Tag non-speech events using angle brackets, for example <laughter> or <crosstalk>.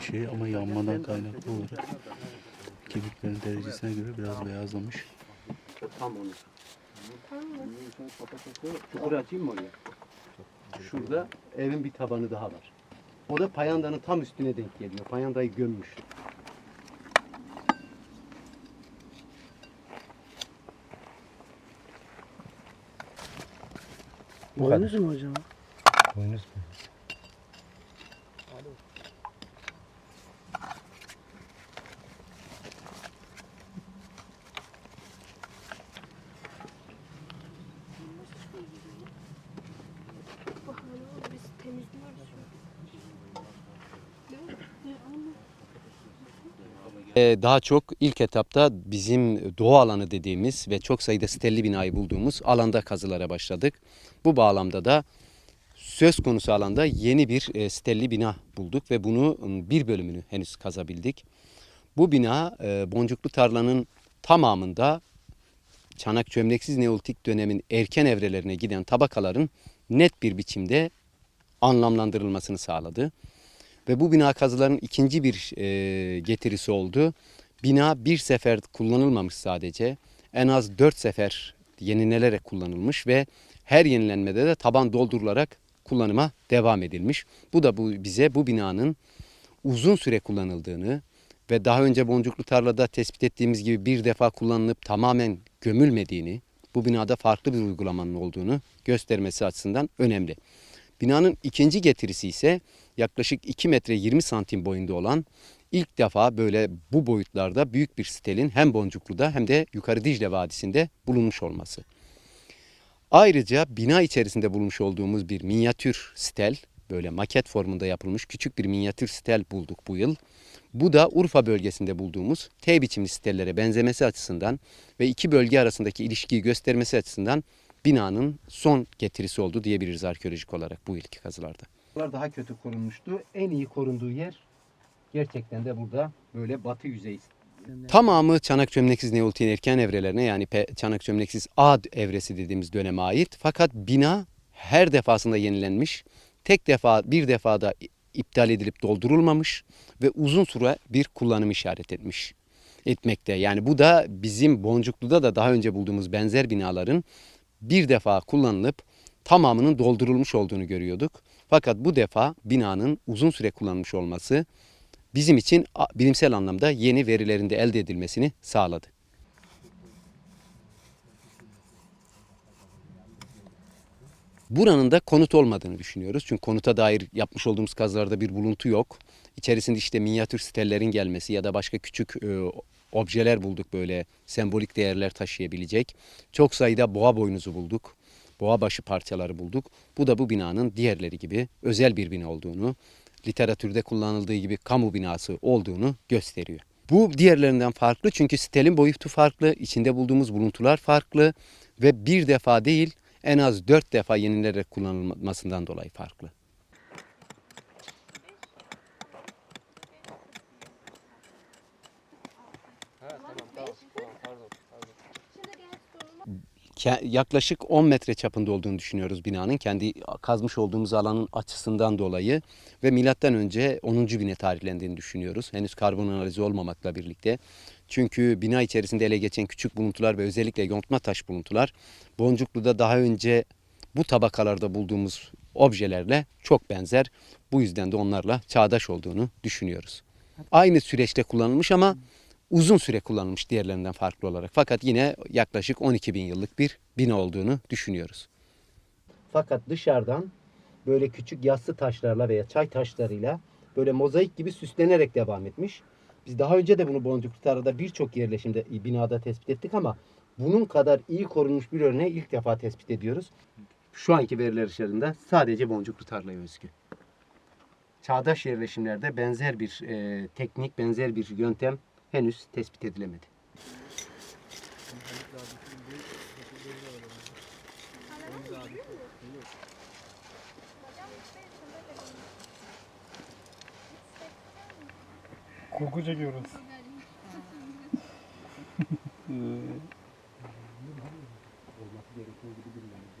aynı şey ama yanmadan kaynaklı olarak kemiklerin derecesine göre biraz beyazlamış. Tam onu. Çukur açayım mı oraya? Şurada evin bir tabanı daha var. O da payandanın tam üstüne denk geliyor. Payandayı gömmüş. Boynuz mu hocam? Boynuz mu? Daha çok ilk etapta bizim doğu alanı dediğimiz ve çok sayıda stelli binayı bulduğumuz alanda kazılara başladık. Bu bağlamda da söz konusu alanda yeni bir e, stelli bina bulduk ve bunu bir bölümünü henüz kazabildik. Bu bina e, Boncuklu Tarla'nın tamamında çanak çömleksiz neolitik dönemin erken evrelerine giden tabakaların net bir biçimde anlamlandırılmasını sağladı. Ve bu bina kazıların ikinci bir e, getirisi oldu. Bina bir sefer kullanılmamış sadece. En az dört sefer yenilenerek kullanılmış ve her yenilenmede de taban doldurularak kullanıma devam edilmiş. Bu da bu bize bu binanın uzun süre kullanıldığını ve daha önce Boncuklu Tarla'da tespit ettiğimiz gibi bir defa kullanılıp tamamen gömülmediğini, bu binada farklı bir uygulamanın olduğunu göstermesi açısından önemli. Binanın ikinci getirisi ise yaklaşık 2 metre 20 santim boyunda olan ilk defa böyle bu boyutlarda büyük bir stelin hem Boncuklu'da hem de Yukarı Dicle Vadisi'nde bulunmuş olması. Ayrıca bina içerisinde bulmuş olduğumuz bir minyatür stel, böyle maket formunda yapılmış küçük bir minyatür stel bulduk bu yıl. Bu da Urfa bölgesinde bulduğumuz T biçimli stellere benzemesi açısından ve iki bölge arasındaki ilişkiyi göstermesi açısından binanın son getirisi oldu diyebiliriz arkeolojik olarak bu ilk kazılarda. Daha kötü korunmuştu. En iyi korunduğu yer gerçekten de burada böyle batı yüzeyi. Tamamı çanak çömleksiz neolitin erken evrelerine yani çanak çömleksiz A evresi dediğimiz döneme ait. Fakat bina her defasında yenilenmiş. Tek defa bir defada iptal edilip doldurulmamış ve uzun süre bir kullanım işaret etmiş etmekte. Yani bu da bizim Boncuklu'da da daha önce bulduğumuz benzer binaların bir defa kullanılıp tamamının doldurulmuş olduğunu görüyorduk. Fakat bu defa binanın uzun süre kullanılmış olması bizim için bilimsel anlamda yeni verilerinde elde edilmesini sağladı. Buranın da konut olmadığını düşünüyoruz. Çünkü konuta dair yapmış olduğumuz kazılarda bir buluntu yok. İçerisinde işte minyatür stellerin gelmesi ya da başka küçük e, objeler bulduk böyle sembolik değerler taşıyabilecek. Çok sayıda boğa boynuzu bulduk. Boğa başı parçaları bulduk. Bu da bu binanın diğerleri gibi özel bir bina olduğunu, literatürde kullanıldığı gibi kamu binası olduğunu gösteriyor. Bu diğerlerinden farklı çünkü stelin boyutu farklı, içinde bulduğumuz buluntular farklı ve bir defa değil en az dört defa yenilerek kullanılmasından dolayı farklı. Ke- yaklaşık 10 metre çapında olduğunu düşünüyoruz binanın kendi kazmış olduğumuz alanın açısından dolayı ve milattan önce 10. bine tarihlendiğini düşünüyoruz. Henüz karbon analizi olmamakla birlikte. Çünkü bina içerisinde ele geçen küçük buluntular ve özellikle yontma taş buluntular Boncuklu'da daha önce bu tabakalarda bulduğumuz objelerle çok benzer. Bu yüzden de onlarla çağdaş olduğunu düşünüyoruz. Aynı süreçte kullanılmış ama uzun süre kullanılmış diğerlerinden farklı olarak. Fakat yine yaklaşık 12 bin yıllık bir bina olduğunu düşünüyoruz. Fakat dışarıdan böyle küçük yassı taşlarla veya çay taşlarıyla böyle mozaik gibi süslenerek devam etmiş. Biz daha önce de bunu Boncuklu Tarla'da birçok yerleşimde, binada tespit ettik ama bunun kadar iyi korunmuş bir örneği ilk defa tespit ediyoruz. Şu anki veriler ışığında sadece Boncuklu Tarla'ya özgü. Çağdaş yerleşimlerde benzer bir e, teknik, benzer bir yöntem henüz tespit edilemedi. Koku çekiyoruz. Olması gerektiği gibi <laughs> bilmemiz